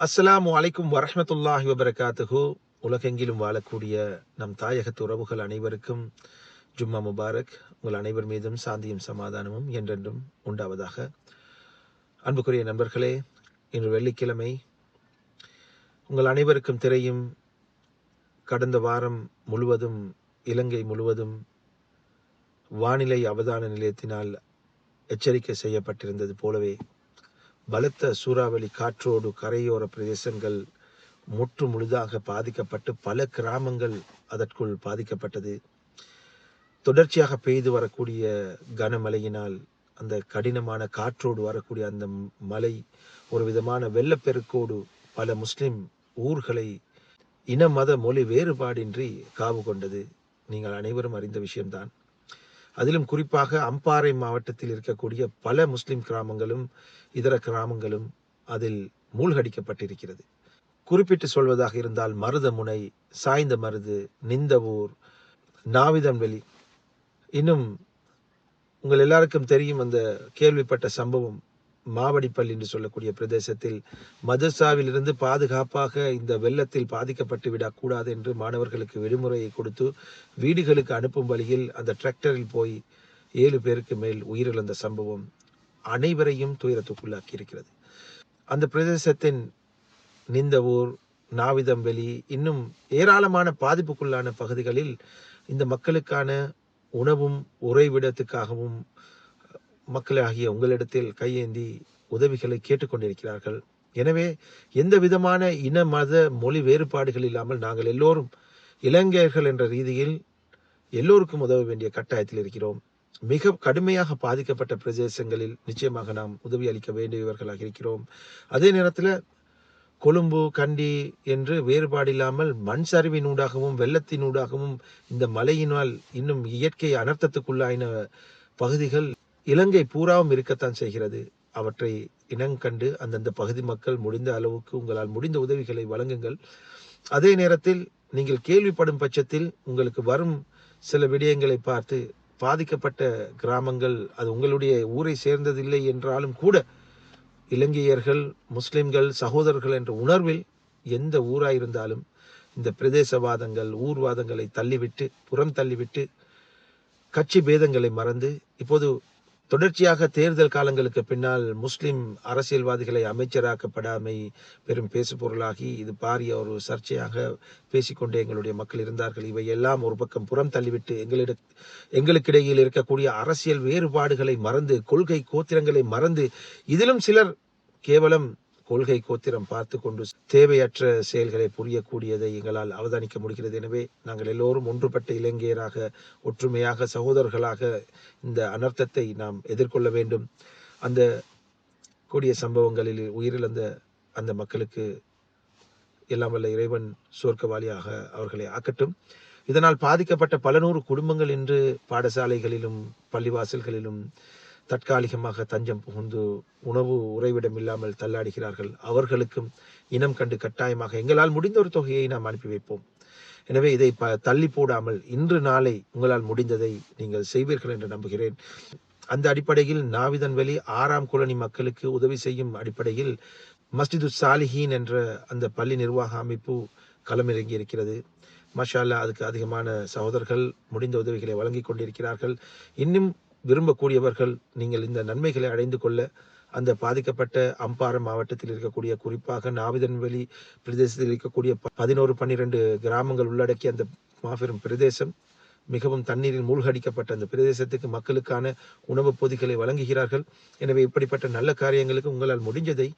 அஸ்ஸலாமு அலைக்கும் வரமத்துல்லாஹி வபரகாத்துஹு. உலகெங்கிலும் வாழக்கூடிய நம் தாயகத்து உறவுகள் அனைவருக்கும் ஜும்மா முபாரக். உங்கள் அனைவர் மீதும் சாந்தியும் சமாதானமும் என்றென்றும் உண்டாவதாக. அன்புக்குரிய நண்பர்களே இன்று வெள்ளிக்கிழமை உங்கள் அனைவருக்கும் திரையும் கடந்த வாரம் முழுவதும் இலங்கை முழுவதும் வானிலை அவதான நிலையத்தினால் எச்சரிக்கை செய்யப்பட்டிருந்தது போலவே பலத்த சூறாவளி காற்றோடு கரையோர பிரதேசங்கள் முற்று முழுதாக பாதிக்கப்பட்டு பல கிராமங்கள் அதற்குள் பாதிக்கப்பட்டது. தொடர்ச்சியாக பெய்து வரக்கூடிய கனமழையினால் அந்த கடினமான காற்றோடு வரக்கூடிய அந்த மலை ஒரு விதமான வெள்ளப்பெருக்கோடு பல முஸ்லிம் ஊர்களை இன மத மொழி வேறுபாடின்றி காவு கொண்டது. நீங்கள் அனைவரும் அறிந்த விஷயம்தான். அதிலும் குறிப்பாக அம்பாறை மாவட்டத்தில் இருக்கக்கூடிய பல முஸ்லிம் கிராமங்களும் இதர கிராமங்களும் அதில் மூழ்கடிக்கப்பட்டிருக்கிறது. குறிப்பிட்டு சொல்வதாக இருந்தால் மருதமுனை சாய்ந்த மருது நிந்தவூர் நாவிதன்வெளி இன்னும் உங்கள் எல்லாருக்கும் தெரியும் அந்த கேள்விப்பட்ட சம்பவம். மாவடிப்பள்ளி என்று சொல்லக்கூடிய பிரதேசத்தில் மதர்சாவிலிருந்து பாதுகாப்பாக இந்த வெள்ளத்தில் பாதிக்கப்பட்டு விடக்கூடாது என்று மாணவர்களுக்கு விடுமுறையை கொடுத்து வீடுகளுக்கு அனுப்பும் வழியில் அந்த டிராக்டரில் போய் ஏழு பேருக்கு மேல் உயிரிழந்த சம்பவம் அனைவரையும் துயரத்துக்குள்ளாக்கி இருக்கிறது அந்த பிரதேசத்தின் நிந்தவூர் நாவிதம்பெளி இன்னும் ஏராளமான பாதிப்புக்குள்ளான பகுதிகளில் இந்த மக்களுக்கான உணவும் உறைவிடத்துக்காகவும் மக்களாகிய உங்களிடத்தில் கையேந்தி உதவிகளை கேட்டுக்கொண்டிருக்கிறார்கள். எனவே எந்த விதமான இன மத மொழி வேறுபாடுகள் இல்லாமல் நாங்கள் எல்லோரும் இளைஞர்கள் என்ற ரீதியில் எல்லோருக்கும் உதவ வேண்டிய கட்டாயத்தில் இருக்கிறோம். மிக கடுமையாக பாதிக்கப்பட்ட பிரதேசங்களில் நிச்சயமாக நாம் உதவி அளிக்க வேண்டியவர்களாக இருக்கிறோம். அதே நேரத்தில் கொழும்பு கண்டி என்று வேறுபாடு இல்லாமல் மண் சரிவினூடாகவும் வெள்ளத்தினூடாகவும் இந்த மழையினால் இன்னும் இயற்கை அனர்த்தத்துக்குள்ளாயின பகுதிகள் இலங்கை பூராவும் இருக்கத்தான் செய்கிறது. அவற்றை இனங்கண்டு அந்தந்த பகுதி மக்கள் முடிந்த அளவுக்கு உங்களால் முடிந்த உதவிகளை வழங்குங்கள். அதே நேரத்தில் நீங்கள் கேள்விப்படும் பட்சத்தில் உங்களுக்கு வரும் சில விடயங்களை பார்த்து பாதிக்கப்பட்ட கிராமங்கள் அது உங்களுடைய ஊரை சேர்ந்ததில்லை என்றாலும் கூட இலங்கையர்கள் முஸ்லிம்கள் சகோதரர்கள் என்ற உணர்வில் எந்த ஊராயிருந்தாலும் இந்த பிரதேசவாதங்கள் ஊர்வாதங்களை தள்ளிவிட்டு புறம் தள்ளிவிட்டு கட்சி பேதங்களை மறந்து இப்போது தொடர்ச்சியாக தேர்தல் காலங்களுக்கு பின்னால் முஸ்லிம் அரசியல்வாதிகளை அமைச்சராக்கப்படாமை பெரும் பேசுபொருளாகி இது பாரிய ஒரு சர்ச்சையாக பேசிக்கொண்டு எங்களுடைய மக்கள் இருந்தார்கள். இவை எல்லாம் ஒரு பக்கம் புறம் தள்ளிவிட்டு எங்களிட எங்களுக்கிடையில் இருக்கக்கூடிய அரசியல் வேறுபாடுகளை மறந்து கொள்கை கோத்திரங்களை மறந்து இதிலும் சிலர் கேவலம் கொள்கை கோத்திரம் பார்த்து கொண்டு தேவையற்ற செயல்களை புரியக்கூடியதை எங்களால் அவதானிக்க முடிகிறது. எனவே நாங்கள் எல்லோரும் ஒன்றுபட்ட இலங்கையராக ஒற்றுமையாக சகோதரர்களாக இந்த அனர்த்தத்தை நாம் எதிர்கொள்ள வேண்டும். அந்த கூடிய சம்பவங்களில் உயிரிழந்த அந்த மக்களுக்கு எல்லாம் வல்ல இறைவன் சோர்க்கவாளியாக அவர்களை ஆக்கட்டும். இதனால் பாதிக்கப்பட்ட பல நூறு குடும்பங்கள் இன்று பாடசாலைகளிலும் பள்ளிவாசல்களிலும் தற்காலிகமாக தஞ்சம் புகுந்து உணவு உறைவிடம் இல்லாமல் தள்ளாடுகிறார்கள். அவர்களுக்கும் இனம் கண்டு கட்டாயமாக எங்களால் முடிந்த ஒரு தொகையை நாம் அனுப்பி வைப்போம். எனவே இதை ப தள்ளி போடாமல் இன்று நாளை உங்களால் முடிந்ததை நீங்கள் செய்வீர்கள் என்று நம்புகிறேன். அந்த அடிப்படையில் நாவிதன்வெளி ஆறாம் குலனி மக்களுக்கு உதவி செய்யும் அடிப்படையில் மஸ்ஜிது சாலிஹீன் என்ற அந்த பள்ளி நிர்வாக அமைப்பு களமிறங்கி இருக்கிறது. மஷாலா அதுக்கு அதிகமான சகோதரர்கள் முடிந்த உதவிகளை வழங்கி கொண்டிருக்கிறார்கள். இன்னும் விரும்பக்கூடியவர்கள் நீங்கள் இந்த நன்மைகளை அடைந்து கொள்ள அந்த பாதிக்கப்பட்ட அம்பாறை மாவட்டத்தில் இருக்கக்கூடிய குறிப்பாக நாவிதன்வெளி பிரதேசத்தில் இருக்கக்கூடிய பதினோரு பன்னிரெண்டு கிராமங்கள் உள்ளடக்கிய அந்த மாபெரும் பிரதேசம். மிகவும் தண்ணீரில் மூழ்கடிக்கப்பட்ட அந்த பிரதேசத்துக்கு மக்களுக்கான உணவுப் பொதிகளை வழங்குகிறார்கள். எனவே இப்படிப்பட்ட நல்ல காரியங்களுக்கு உங்களால் முடிஞ்சதை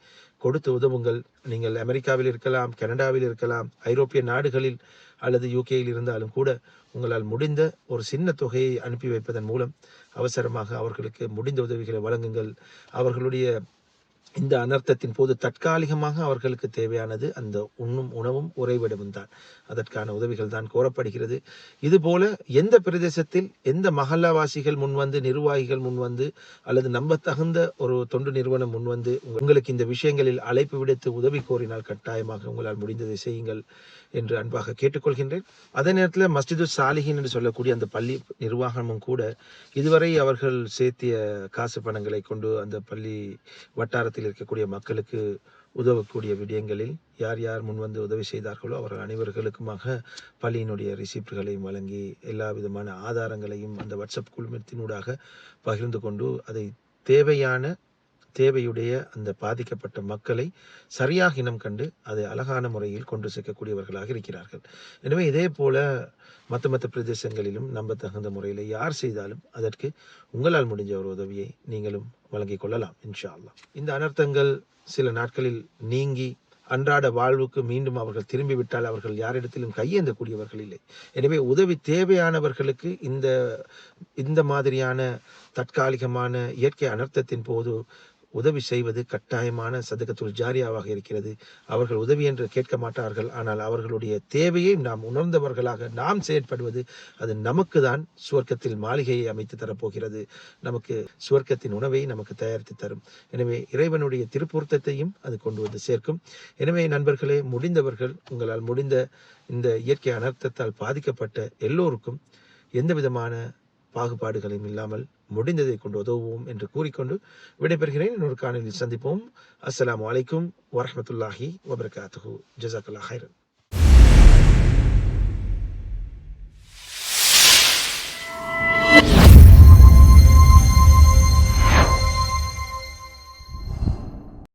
கொடுத்து உதவுங்கள். நீங்கள் அமெரிக்காவில் இருக்கலாம் கனடாவில் இருக்கலாம் ஐரோப்பிய நாடுகளில் அல்லது யூகேயில் இருந்தாலும் கூட உங்களால் முடிந்த ஒரு சின்ன தொகையை அனுப்பி வைப்பதன் மூலம் அவசரமாக அவர்களுக்கு முடிந்த உதவிகளை வழங்குங்கள். அவர்களுடைய இந்த அனர்த்தத்தின் போது தற்காலிகமாக அவர்களுக்கு தேவையானது அந்த உண்ணும் உணவும் உறைவிடமும் தான். அதற்கான உதவிகள் தான் கோரப்படுகிறது. இதுபோல எந்த பிரதேசத்தில் எந்த மகல்லாவாசிகள் முன்வந்து நிர்வாகிகள் முன்வந்து அல்லது நம்பத்தகுந்த ஒரு தொண்டு நிறுவனம் முன்வந்து உங்களுக்கு இந்த விஷயங்களில் அழைப்பு விடுத்து உதவி கோரினால் கட்டாயமாக உங்களால் முடிந்ததை செய்யுங்கள். என்று அன்பாக கேட்டுக்கொள்கின்றேன். அதே நேரத்தில் மஸ்ஜிது சாலிஹின் என்று சொல்லக்கூடிய அந்த பள்ளி நிர்வாகமும் கூட இதுவரை அவர்கள் சேர்த்திய காசு பணங்களை கொண்டு அந்த பள்ளி வட்டாரத்தில் இருக்கக்கூடிய மக்களுக்கு உதவக்கூடிய விடயங்களில் யார் யார் முன்வந்து உதவி செய்தார்களோ அவர்கள் அனைவர்களுக்குமாக பள்ளியினுடைய ரிசிப்ட்களையும் வழங்கி எல்லா விதமான ஆதாரங்களையும் அந்த வாட்ஸ்அப் குழுமத்தினூடாக பகிர்ந்து கொண்டு அதை தேவையான தேவையுடைய அந்த பாதிக்கப்பட்ட மக்களை சரியாக இனம் கண்டு அதை அழகான முறையில் கொண்டு சேர்க்கக்கூடியவர்களாக இருக்கிறார்கள். எனவே இதே போல மற்ற மற்ற பிரதேசங்களிலும் நம்ப தகுந்த முறையில் யார் செய்தாலும் அதற்கு உங்களால் முடிஞ்ச ஒரு உதவியை நீங்களும் வழங்கிக் கொள்ளலாம் இன்ஷா அல்லாஹ் இந்த அனர்த்தங்கள் சில நாட்களில் நீங்கி அன்றாட வாழ்வுக்கு மீண்டும் அவர்கள் திரும்பிவிட்டால் அவர்கள் யாரிடத்திலும் கையேந்தக்கூடியவர்கள் இல்லை. எனவே உதவி தேவையானவர்களுக்கு இந்த இந்த மாதிரியான தற்காலிகமான இயற்கை அனர்த்தத்தின் போது உதவி செய்வது கட்டாயமான சதுக்கத்துள் ஜாரியாவாக இருக்கிறது. அவர்கள் உதவி என்று கேட்க மாட்டார்கள். ஆனால் அவர்களுடைய தேவையை நாம் உணர்ந்தவர்களாக நாம் செயற்படுவது அது நமக்கு தான் சுவர்க்கத்தில் மாளிகையை அமைத்து தரப்போகிறது. நமக்கு சுவர்க்கத்தின் உணவை நமக்கு தயாரித்து தரும். எனவே இறைவனுடைய திருப்பூர்த்தத்தையும் அது கொண்டு வந்து சேர்க்கும். எனவே நண்பர்களே முடிந்தவர்கள் உங்களால் முடிந்த இந்த இயற்கை அனர்த்தத்தால் பாதிக்கப்பட்ட எல்லோருக்கும் எந்த விதமான பாகுபாடுகளையும் இல்லாமல் முடிந்ததை கொண்டு உதவுவோம் என்று கூறிக்கொண்டு விடைபெறுகிறேன். இன்னொரு காணொலியில் சந்திப்போம். அஸ்லாம் வலைக்கும் வரமத்துல்லாஹி வபர்காத்து ஜசாக்குல்லா ஹைரன்